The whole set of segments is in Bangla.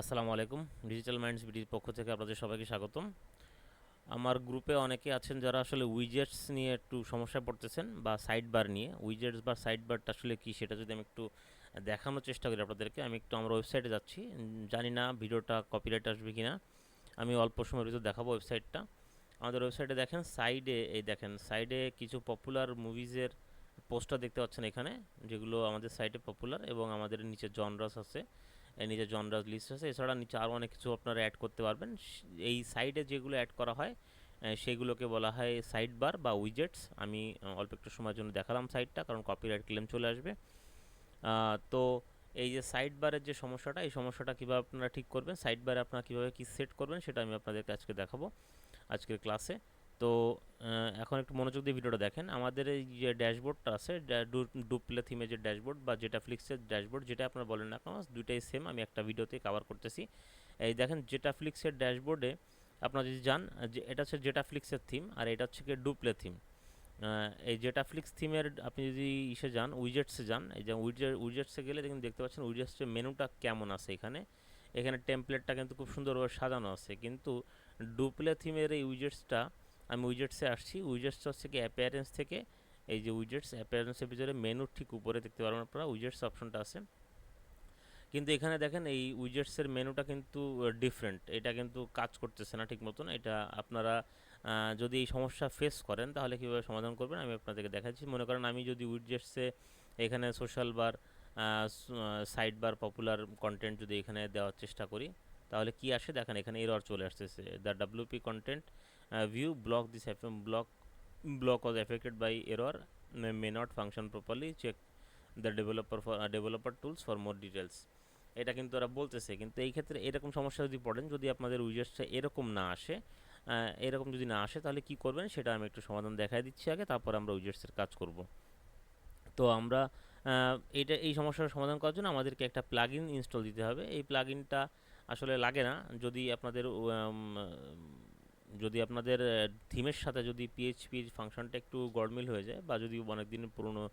আসসালামু আলাইকুম। ডিজিটাল মাইন্ডস বিডির পক্ষ থেকে আপনাদের সবাইকে স্বাগতম। আমার গ্রুপে অনেকে আছেন যারা আসলে উইজেটস নিয়ে একটু সমস্যায় পড়তেছেন বা সাইড বার নিয়ে। উইজেটস বা সাইড বারটা আসলে কী সেটা যদি আমি একটু দেখানোর চেষ্টা করি আপনাদেরকে, আমি একটু আমার ওয়েবসাইটে যাচ্ছি। জানি না ভিডিওটা কপিরাইট আসবে কি না আমি অল্প সময়ের ভিতর দেখাবো ওয়েবসাইটটা আমাদের ওয়েবসাইটে দেখেন সাইডে এই দেখেন সাইডে কিছু পপুলার মুভিজের পোস্টার দেখতে পাচ্ছেন এখানে, যেগুলো আমাদের সাইটে পপুলার এবং আমাদের নিচে জনরাস আছে। নিচে জনরাস লিস্ট আছে। এছাড়া নিচে আরও অনেক কিছু আপনারা অ্যাড করতে পারবেন। এই সাইডে যেগুলো অ্যাড করা হয় সেগুলোকে বলা হয় সাইড বার বা উইজেটস আমি অল্প একটু সময়ের জন্য দেখালাম সাইডটা কারণ কপিরাইট ক্লেম চলে আসবে। তো এই যে সাইড বারের যে সমস্যাটা, এই সমস্যাটা কীভাবে আপনারা ঠিক করবেন? সাইড বারে আপনারা কীভাবে কী সেট করবেন, সেটা আমি আপনাদেরকে আজকে দেখাবো। আজকের ক্লাসে তো এখন একটু মনোযোগ দিয়ে ভিডিওটা দেখেন। আমাদের এই যে ড্যাশবোর্ডটা আছে ডুপ্লে থিমে যে ড্যাশবোর্ড বা যেটা ফ্লিক্সের ড্যাশবোর্ড, যেটা আপনারা বলেন না কেন, দুইটাই সেম আমি একটা ভিডিওতে কভার করতেছি। এই দেখেন, যেটা ফ্লিক্সের ড্যাশবোর্ডে আপনারা যদি যান, যে, এটা হচ্ছে যেটা ফ্লিক্সের থিম আর এটা হচ্ছে কি ডুপ্লে থিম এই যেটা ফ্লিক্স থিমের আপনি যদি ইসে যান উইজেটসে যান, এই যে উইজেট উইজেটসে গেলে দেখুন, দেখতে পাচ্ছেন উইজেটসের মেনুটা কেমন আছে এখানে। এখানে টেমপ্লেটটা কিন্তু খুব সুন্দরভাবে সাজানো আছে। কিন্তু ডুপ্লে থিমের এই উইজেটসটা আমি উইজেটসে আসছি। উইজেটস হচ্ছে কি অ্যাপিয়ারেন্স থেকে, এই যে উইজেটস অ্যাপিয়ারেন্সের ভিতরে মেনুর ঠিক উপরে দেখতে পারবেন আপনারা উইজেটস অপশনটা আছে। কিন্তু এখানে দেখেন এই উইজেটসের মেনুটা কিন্তু ডিফারেন্ট এটা কিন্তু কাজ করতেছে না ঠিক মতন। এটা আপনারা যদি এই সমস্যা ফেস করেন, তাহলে কীভাবে সমাধান করবেন আমি আপনাদেরকে দেখাচ্ছি। মনে করেন আমি যদি উইজেটসে এখানে social bar side bar popular content যদি এখানে দেওয়ার চেষ্টা করি, তাহলে কি আসে? দেখেন এখানে এরর চলে আসতেছে। The WP content view block this block block block was affected by error? May, not function properly. Check the developer for uh, developer tools for more details. এটা কিন্তু ওরা বলতেছে কিন্তু এই ক্ষেত্রে এরকম সমস্যা যদি পড়েন যদি আপনাদের উইজেটসটা এরকম না আসে এরকম যদি না আসে তাহলে কি করবেন? সেটা আমি একটু সমাধান দেখাই দিচ্ছি আগে তারপর আমরা উইজেটসের কাজ করব। তো আমরা এটা এই সমস্যার সমাধান করার জন্য আমাদেরকে একটা প্লাগইন ইনস্টল দিতে হবে। এই প্লাগইনটা আসলে লাগে না। যদি আপনাদের যদি আপনাদের থিমের সাথে যদি পিএইচপির ফাংশনটা একটু গড়মিল হয়ে যায় বা যদি অনেক দিনের পুরনো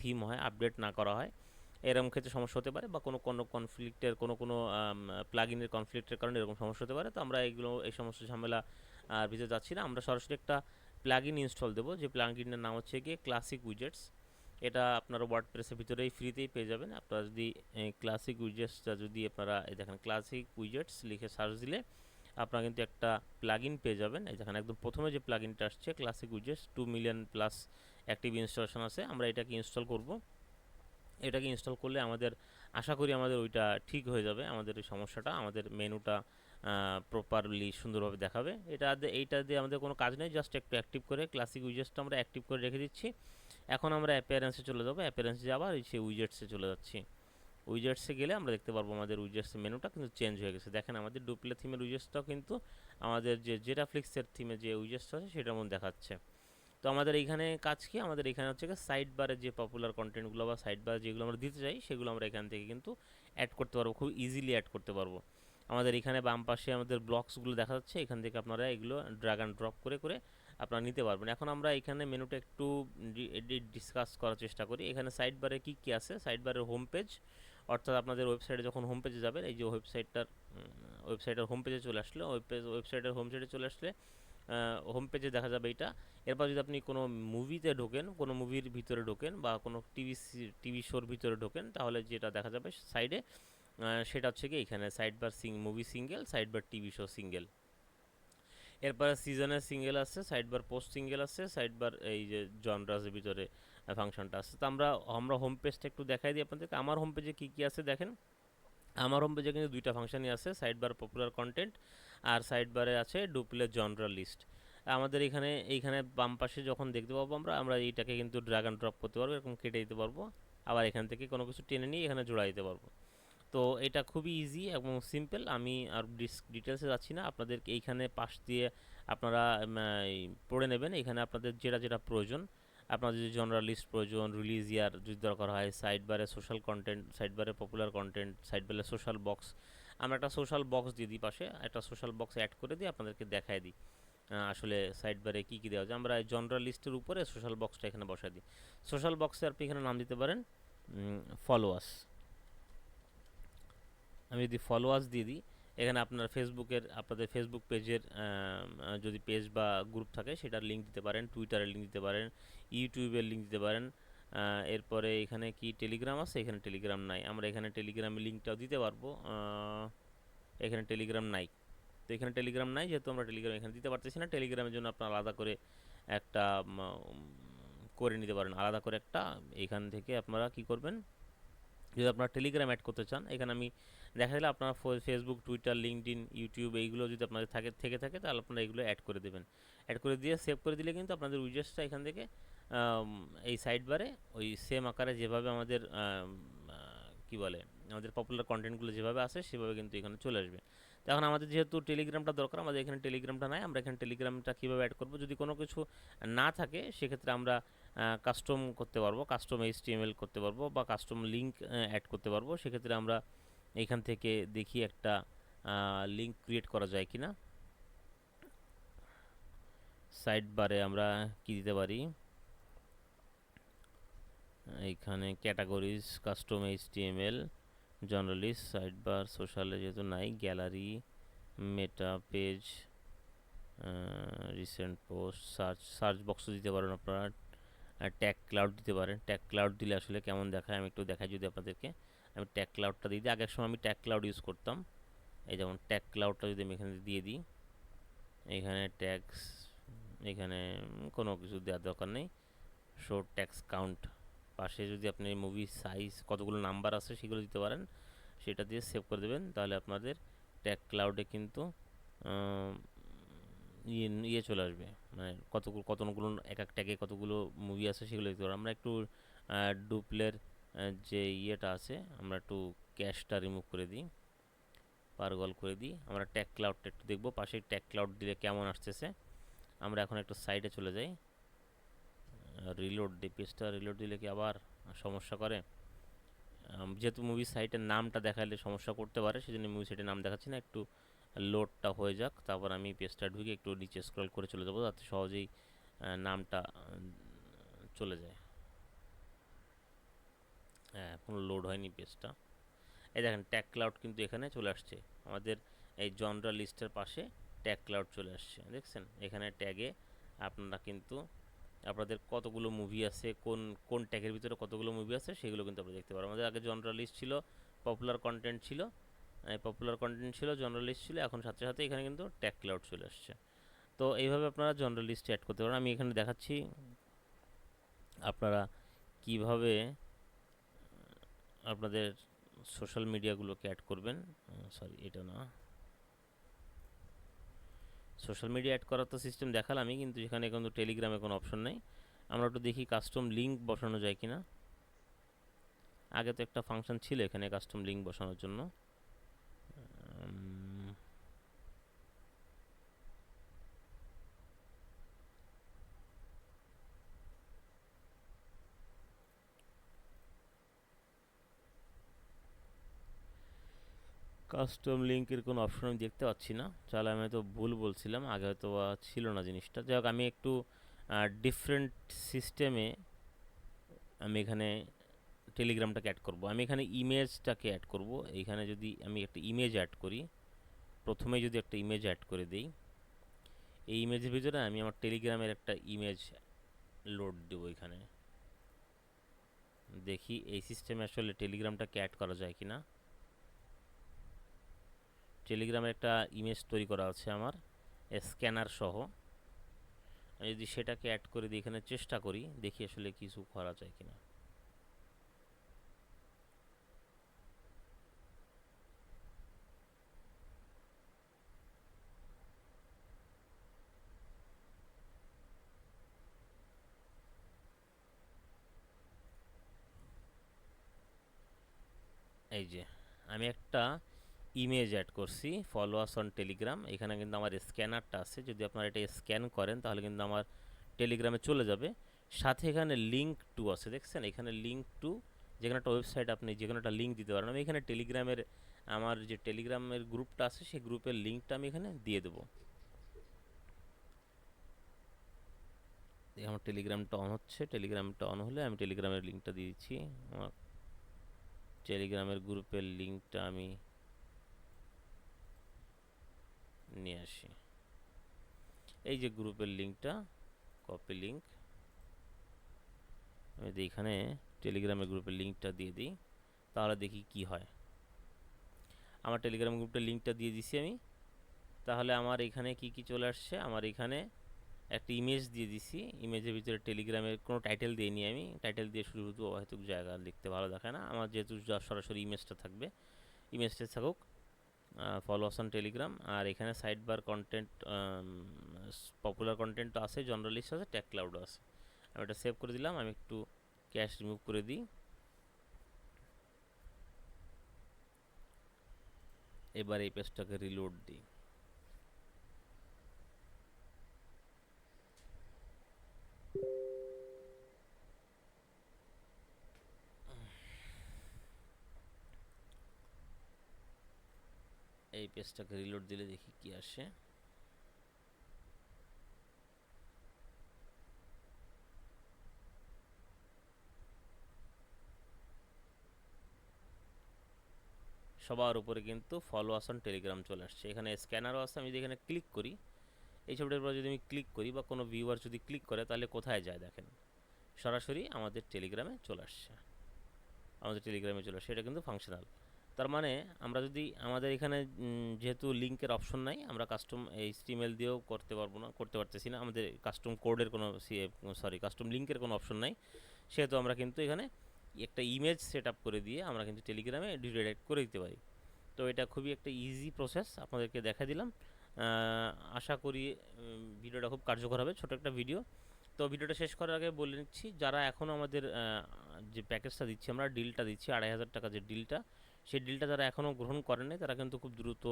থিম হয় আপডেট না করা হয়, এরকম ক্ষেত্রে সমস্যা হতে পারে বা কোনো কোনো কনফ্লিক্টের কোনো কোনো প্লাগিনের কনফ্লিক্টের কারণে এরকম সমস্যা হতে পারে। তো আমরা এগুলো, এই সমস্ত ঝামেলা ভিতরে যাচ্ছি না। আমরা সরাসরি একটা প্লাগইন ইনস্টল দেবো। যে প্লাগইনের নাম হচ্ছে গিয়ে ক্লাসিক উইজেটস এটা আপনারা ওয়ার্ড প্রেসের ভিতরেই ফ্রিতেই পেয়ে যাবেন। আপনারা যদি ক্লাসিক উইজেটসটা যদি আপনারা দেখেন ক্লাসিক উইজেটস লিখে সার্চ দিলে আপনারা কিন্তু একটা প্লাগইন পেয়ে যাবেন। এই যেখানে একদম প্রথমে যে প্লাগইনটা আসছে classic উইজেস two million plus active installation আছে। আমরা এটাকে ইনস্টল করব। এটাকে ইনস্টল করলে আমাদের, আশা করি আমাদের ওইটা ঠিক হয়ে যাবে। আমাদের ওই সমস্যাটা, আমাদের মেনুটা প্রপারলি সুন্দরভাবে দেখাবে। এটা এইটা দিয়ে আমাদের কোনো কাজ নেই জাস্ট একটু অ্যাক্টিভ করে ক্লাসিক উইজেটসটা আমরা অ্যাক্টিভ করে রেখে দিচ্ছি। এখন আমরা অ্যাপিয়ারেন্সে চলে যাব। অ্যাপিয়ারেন্সে যাবার সেই উইজেটসে চলে যাচ্ছি। উইজেটসে গেলে আমরা দেখতে পারব আমাদের উইজেটসের মেনুটা কিন্তু চেঞ্জ হয়ে গেছে। দেখেন আমাদের ডুপ্লে থিমের উইজেটসটাও কিন্তু আমাদের যে যেটা ফ্লিক্সের থিমে যে উইজেটসটা আছে সেটার মধ্যে দেখাচ্ছে। তো আমাদের এইখানে কাজ কি? আমাদের এখানে হচ্ছে সাইড বারে যে পপুলার কন্টেন্টগুলো বা সাইড বার যেগুলো আমরা দিতে চাই, সেগুলো আমরা এখান থেকে কিন্তু অ্যাড করতে পারব, খুব ইজিলি অ্যাড করতে পারব। আমাদের এখানে বাম পাশে আমাদের ব্লকসগুলো দেখা যাচ্ছে, এখান থেকে আপনারা এগুলো ড্রাগ অ্যান্ড ড্রপ করে করে আপনারা নিতে পারবেন। এখন আমরা এখানে মেনুটা একটু ডিসকাস করার চেষ্টা করি। এখানে সাইড বারে কী কী আছে? সাইড বারের হোম পেজ অর্থাৎ আপনাদের ওয়েবসাইটে যখন হোম পেজে যাবেন, এই যে ওয়েবসাইটটার ওয়েবসাইটের হোম পেজে চলে আসলে ওয়েব পেজ ওয়েবসাইটের হোম সাইটে চলে আসলে হোম পেজে দেখা যাবে এটা এরপর যদি আপনি কোনো মুভিতে ঢোকেন, কোনো মুভির ভিতরে ঢোকেন বা কোনো টিভি টিভি শোর ভিতরে ঢোকেন, তাহলে যেটা দেখা যাবে সাইডে সেটা হচ্ছে কি এখানে side bar sing movie single side bar TV show single এরপরে সিজনের সিঙ্গেল আছে সাইড বার পোস্ট সিঙ্গেল আছে সাইড বার এই যে জনরাজের ভিতরে ফাংশনটা আছে তো আমরা আমরা হোম পেজটা একটু দেখাই দিই আপনাদেরকে। আমার হোম পেজে কী কী আছে দেখেন? আমার হোম পেজে কিন্তু দুইটা ফাংশনই আছে সাইড বার পপুলার কন্টেন্ট আর সাইড বারে আছে ডুপ্লে জনরা লিস্ট আমাদের এখানে, এইখানে বাম পাশে যখন দেখতে পাবো আমরা আমরা এইটাকে কিন্তু ড্রাগ অ্যান্ড ড্রপ করতে পারব, এরকম কেটে দিতে পারব। আবার এখান থেকে কোনো কিছু টেনে নিয়ে এখানে জোড়া দিতে পারব। তো এটা খুবই ইজি এবং সিম্পল আমি আর ডিস্ক ডিটেলসে যাচ্ছি না। আপনাদেরকে এইখানে পাশ দিয়ে আপনারা পড়ে নেবেন। এখানে আপনাদের যেটা যেটা প্রয়োজন আপনার যদি জনরাল লিস্ট প্রয়োজন রিলিজ ইয়ার যদি দরকার হয় সাইড বারে সোশ্যাল কন্টেন্ট সাইড বারে পপুলার কন্টেন্ট সাইড বারে সোশ্যাল বক্স আমরা একটা সোশ্যাল বক্স দিয়ে দিই পাশে, একটা সোশ্যাল বক্স অ্যাড করে দিই আপনাদেরকে দেখায় দিই। আসলে সাইড বারে কী কী দেওয়া যায়, আমরা জনরাল লিস্টের উপরে সোশ্যাল বক্সটা এখানে বসাই দিই। সোশ্যাল বক্সে আপনি এখানে নাম দিতে পারেন ফলোয়ার্স আমি যদি ফলোয়ার্স দিয়ে দিই, এখানে আপনার ফেসবুকের আপনাদের ফেসবুক পেজের যদি পেজ বা গ্রুপ থাকে, সেটার লিঙ্ক দিতে পারেন টুইটারের লিঙ্ক দিতে পারেন ইউটিউবের লিঙ্ক দিতে পারেন। এরপরে এখানে কি টেলিগ্রাম আছে? এখানে টেলিগ্রাম নাই। আমরা এখানে টেলিগ্রামের লিঙ্কটাও দিতে পারব। এখানে টেলিগ্রাম নাই। তো এখানে টেলিগ্রাম নাই, যেহেতু আমরা টেলিগ্রাম এখানে দিতে পারতেছি না টেলিগ্রামের জন্য আপনার আলাদা করে একটা করে নিতে পারেন। আলাদা করে একটা, এখান থেকে আপনারা কি করবেন? যদি আপনারা টেলিগ্রাম অ্যাড করতে চান, এখানে আমি দেখা গেলে আপনার ফেসবুক টুইটার লিঙ্কডিন ইউটিউব এইগুলো যদি আপনাদের থাকে, থেকে থাকে, তাহলে আপনারা এগুলো অ্যাড করে দেবেন। অ্যাড করে দিয়ে সেভ করে দিলে কিন্তু আপনাদের উইজেসটা এখান থেকে এই সাইড বারে ওই সেম আকারে যেভাবে আমাদের আম, কি বলে আমাদের পপুলার কন্টেন্টগুলো যেভাবে আসে সেভাবে কিন্তু এখানে চলে আসবে। এখন আমাদের যেহেতু টেলিগ্রামটা দরকার আমাদের এখানে টেলিগ্রামটা নাই আমরা এখানে টেলিগ্রামটা কীভাবে অ্যাড করব? যদি কোনো কিছু না থাকে সেক্ষেত্রে আমরা কাস্টম করতে পারব কাস্টম এইচটিএমএল করতে পারব বা কাস্টম লিঙ্ক অ্যাড করতে পারব। সেক্ষেত্রে আমরা এখান থেকে দেখি একটা লিঙ্ক ক্রিয়েট করা যায় কিনা। সাইড বারে আমরা কি দিতে পারি? এইখানে categories custom HTML journalist side bar সোশ্যালে যেহেতু নাই gallery meta page recent post search search বক্সও দিতে পারেন আপনারা ট্যাগ ক্লাউড দিতে পারেন। ট্যাগ ক্লাউড দিলে আসলে কেমন দেখায় আমি একটু দেখাই যদি আপনাদেরকে। আমি ট্যাগ ক্লাউডটা দিয়ে দিই। আগের সময় আমি ট্যাগ ক্লাউড ইউজ করতাম। এই যেমন ট্যাগ ক্লাউডটা যদি আমি এখানে দিয়ে দিই, এখানে ট্যাক্স এখানে কোনো কিছু দেওয়ার দরকার নেই। শো ট্যাক্স কাউন্ট পাশে যদি আপনি মুভি সাইজ কতগুলো নাম্বার আছে সেগুলো দিতে পারেন, সেটা দিয়ে সেভ করে দেবেন। তাহলে আপনাদের ট্যাগ ক্লাউডে কিন্তু ইয়ে ইয়ে চলে আসবে। মানে কতগুলো কতগুলো, এক এক ট্যাগে কতগুলো মুভি আছে সেগুলো দেখতে পারব আমরা একটু ডুপ্লের যে ইয়েটা আছে, আমরা একটু ক্যাশটা রিমুভ করে দিই পারগল করে দিই। আমরা ট্যাগ ক্লাউডটা একটু দেখব। পাশে ট্যাগ ক্লাউড দিলে কেমন আসতেছে। আমরা এখন একটু সাইডে চলে যাই। রিলোড পেজটা রিলোড দিলে কি আবার সমস্যা করে? যেহেতু মুভি সাইটের নামটা দেখালে সমস্যা করতে পারে, সেজন্য মুভি সাইটের নাম দেখাচ্ছি না, একটু লোডটা হয়ে যাক, তারপর আমি পেজটা ঢুকে একটু নিচে স্ক্রল করে চলে যাব, যাতে সহজেই নামটা চলে যায়। হ্যাঁ কোনো লোড হয়নি পেজটা এই দেখেন ট্যাগ ক্লাউড কিন্তু এখানে চলে আসছে। আমাদের এই জনরা লিস্টের পাশে ট্যাগ ক্লাউড চলে আসছে, দেখছেন? এখানে ট্যাগে আপনারা কিন্তু আপনাদের কতগুলো মুভি আছে, কোন কোন ট্যাগের ভিতরে কতগুলো মুভি আছে, সেগুলো কিন্তু আপনারা দেখতে পারেন আমাদের আগে জনরা লিস্ট ছিল পপুলার কন্টেন্ট ছিল পপুলার কন্টেন্ট ছিল জনরাল লিস্ট ছিল, এখন সাথে সাথে এখানে কিন্তু ট্যাগ ক্লাউড চলে আসছে। তো এইভাবে আপনারা লিস্টে অ্যাড করতে পারেন। আমি এখানে দেখাচ্ছি আপনারা কীভাবে আপনাদের সোশ্যাল মিডিয়াগুলোকে অ্যাড করবেন। সরি এটা না। সোশ্যাল মিডিয়া অ্যাড করার তো সিস্টেম দেখালামই, কিন্তু এখানে কিন্তু টেলিগ্রামে কোনো অপশন নেই। আমরা একটু দেখি কাস্টম লিঙ্ক বসানো যায় কি না আগে তো একটা ফাংশন ছিল এখানে কাস্টম লিঙ্ক বসানোর জন্য। কাস্টম লিঙ্কের কোনো অপশন আমি দেখতে পাচ্ছি না। তাহলে আমি হয়তো ভুল বলছিলাম, আগে হয়তো ছিল না জিনিসটা। যাই হোক, আমি একটু ডিফারেন্ট সিস্টেমে আমি এখানে টেলিগ্রামটাকে অ্যাড করব। আমি এখানে ইমেজটাকে অ্যাড করব। এখানে যদি আমি একটা ইমেজ অ্যাড করি, প্রথমে যদি একটা ইমেজ অ্যাড করে দিই, এই ইমেজের ভিতরে আমি আমার টেলিগ্রামের একটা ইমেজ লোড দেবো এখানে। দেখি এই সিস্টেমে আসলে টেলিগ্রামটাকে অ্যাড করা যায় কি না টেলিগ্রামের একটা ইমেজ তৈরি করা আছে আমার স্ক্যানার সহ। আমি যদি সেটাকে অ্যাড করে দিই এখানে চেষ্টা করি, দেখি আসলে কিছু করা যায় কিনা। এই যে, আমি একটা ইমেজ অ্যাড করছি ফলোয়ার্স অন টেলিগ্রাম এখানে কিন্তু আমার স্ক্যানারটা আছে, যদি আপনারা এটা স্ক্যান করেন তাহলে কিন্তু আমার টেলিগ্রামে চলে যাবে। সাথে এখানে লিঙ্ক টু আছে, দেখছেন? এখানে লিঙ্ক টু যেখানে একটা ওয়েবসাইট আপনি যে কোনো একটা লিঙ্ক দিতে পারেন। আমি এখানে টেলিগ্রামের আমার যে টেলিগ্রামের গ্রুপটা আছে, সেই গ্রুপের লিঙ্কটা আমি এখানে দিয়ে দেবো। আমার টেলিগ্রামটা অন হচ্ছে টেলিগ্রামটা অন হলে আমি টেলিগ্রামের লিঙ্কটা দিয়ে দিচ্ছি। আমার টেলিগ্রামের গ্রুপের লিঙ্কটা আমি নিয়ে আসি। এই যে গ্রুপের লিঙ্কটা, কপি লিঙ্ক, আমি এখানে টেলিগ্রামের গ্রুপের লিঙ্কটা দিয়ে দিই, তাহলে দেখি কি হয়। আমার টেলিগ্রাম গ্রুপটা লিঙ্কটা দিয়ে দিছি আমি। তাহলে আমার এখানে কি কি চলে আসছে? আমার এখানে একটা ইমেজ দিয়ে দিছি। ইমেজের ভিতরে টেলিগ্রামের কোনো টাইটেল দিইনি আমি। টাইটেল দিয়ে শুধু শুধু অহেতুক জায়গা লিখতে ভালো দেখায় না। আমার যেহেতু সরাসরি ইমেজটা থাকবে ইমেজটা থাকুক ফলো আস অন টেলিগ্রাম আর এখানে side bar content popular content তো আছে জার্নালিস্ট আছে ট্যাগ ক্লাউডও আছে। আমি এটা সেভ করে দিলাম, আমি একটু ক্যাশ রিমুভ করে দিই। এবার এই পেজটাকে রিলোড দিই এই পেজটাকে রিলোড দিলে দেখি কি আসে। সবার উপরে কিন্তু ফলো আসন টেলিগ্রাম চলে আসছে। এখানে স্ক্যানারও আছে, আমি যদি এখানে ক্লিক করি, এই ছবিটার উপর যদি আমি ক্লিক করি বা কোনো ভিউয়ার যদি ক্লিক করে, তাহলে কোথায় যায় দেখেন? সরাসরি আমাদের টেলিগ্রামে চলে আসছে। আমাদের টেলিগ্রামে চলে আসছে। এটা কিন্তু ফাংশনাল তার মানে আমরা যদি আমাদের এখানে যেহেতু লিঙ্কের অপশন নাই, আমরা কাস্টম এই স্টিমেল দিয়েও করতে পারব না, করতে পারতেছি না। আমাদের কাস্টম কোডের কোনো সরি কাস্টম লিঙ্কের কোনো অপশন নাই। সেহেতু আমরা কিন্তু এখানে একটা ইমেজ সেট আপ করে দিয়ে আমরা কিন্তু টেলিগ্রামে ডিরেক্ট করে দিতে পারি। তো এটা খুবই একটা ইজি প্রসেস আপনাদেরকে দেখা দিলাম। আশা করি ভিডিওটা খুব কার্যকর হবে, ছোট একটা ভিডিও তো ভিডিওটা শেষ করার আগে বলে নিচ্ছি, যারা এখনও আমাদের যে প্যাকেজটা দিচ্ছি আমরা ডিলটা দিচ্ছি, আড়াই হাজার টাকা যে ডিলটা সেই ডিলটা যারা এখনও গ্রহণ করেনি তারা কিন্তু খুব দ্রুত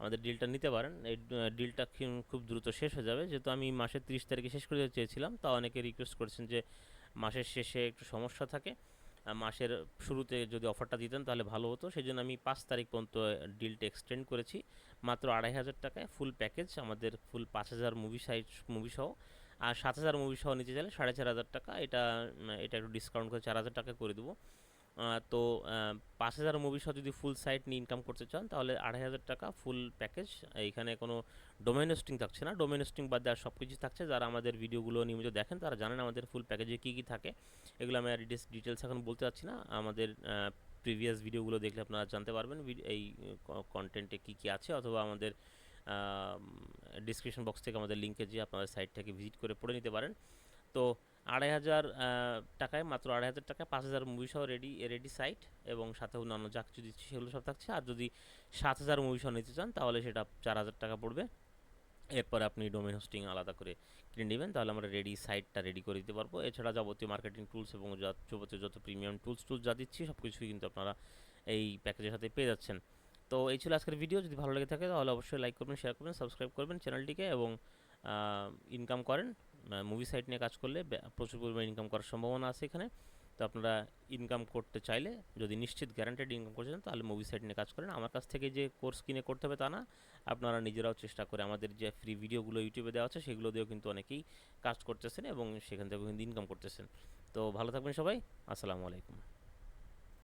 আমাদের ডিলটা নিতে পারেন। এই ডিলটা খুব দ্রুত শেষ হয়ে যাবে। যেহেতু আমি মাসের তিরিশ তারিখে শেষ করে চেয়েছিলাম, তা অনেকে রিকোয়েস্ট করেছেন যে মাসের শেষে একটু সমস্যা থাকে মাসের শুরুতে যদি অফারটা দিতেন তাহলে ভালো হতো। সেই জন্য আমি পাঁচ তারিখ পর্যন্ত ডিলটা এক্সটেন্ড করেছি। মাত্র আড়াই হাজার টাকায় ফুল প্যাকেজ আমাদের ফুল পাঁচ হাজার মুভি সাইট মুভি সহ আর সাত হাজার মুভি সহ নিতে চাইলে সাড়ে চার হাজার টাকা। এটা এটা একটু ডিসকাউন্ট করে চার হাজার টাকা করে দেবো। তো পাঁচ হাজার মুভি সহ যদি ফুল সাইট নিয়ে ইনকাম করতে চান, তাহলে আড়াই হাজার টাকা ফুল প্যাকেজ এইখানে কোনো ডোমেন হোস্টিং থাকছে না। ডোমেন হোস্টিং বাদ দেওয়ার সব কিছু থাকছে। যারা আমাদের ভিডিওগুলো নিয়মিত দেখেন, তারা জানেন আমাদের ফুল প্যাকেজে কী কী থাকে। এগুলো আমি আর ডিটেলস এখন বলতে চাচ্ছি না। আমাদের প্রিভিয়াস ভিডিওগুলো দেখলে আপনারা জানতে পারবেন। এই কন্টেন্টে কী কী আছে, অথবা আমাদের ডিসক্রিপশন বক্স থেকে আমাদের লিঙ্কে যে আপনাদের সাইটটাকে ভিজিট করে পড়ে নিতে পারেন। তো আড়াই হাজার টাকায়, মাত্র আড়াই হাজার টাকায় পাঁচ হাজার মুভি সহ রেডি রেডি সাইট এবং সাথে অন্যান্য যা কিছু দিচ্ছি সেগুলো সব থাকছে। আর যদি সাত হাজার মুভি সহ নিতে চান, তাহলে সেটা চার হাজার টাকা পড়বে। এরপরে আপনি ডোমেন হোস্টিং আলাদা করে কিনে নেবেন, তাহলে আমরা রেডি সাইটটা রেডি করে দিতে পারব। এছাড়া যাবতীয় মার্কেটিং টুলস এবং যাবতীয় যত প্রিমিয়াম টুলস টুলস যা দিচ্ছি, সব কিছুই কিন্তু আপনারা এই প্যাকেজের সাথে পেয়ে যাচ্ছেন। তো এই ছিল আজকের ভিডিও যদি ভালো লেগে থাকে, তাহলে অবশ্যই লাইক করবেন শেয়ার করবেন সাবস্ক্রাইব করবেন চ্যানেলটিকে এবং ইনকাম করেন। মুভি সাইট নিয়ে কাজ করলে প্রচুর পরিমাণে ইনকাম করার সম্ভাবনা আছে এখানে। তো আপনারা ইনকাম করতে চাইলে, যদি নিশ্চিত গ্যারান্টেড ইনকাম করতে চান, তাহলে মুভি সাইট নিয়ে কাজ করেন। আমার কাছ থেকে যে কোর্স কিনে করতে হবে তা না, আপনারা নিজেরাও চেষ্টা করে আমাদের যে ফ্রি ভিডিওগুলো ইউটিউবে দেওয়া আছে, সেগুলো দিয়েও কিন্তু অনেকেই কাজ করতেছেন এবং সেখান থেকেও কিন্তু ইনকাম করতেছেন। তো ভালো থাকবেন সবাই, আসসালামু আলাইকুম।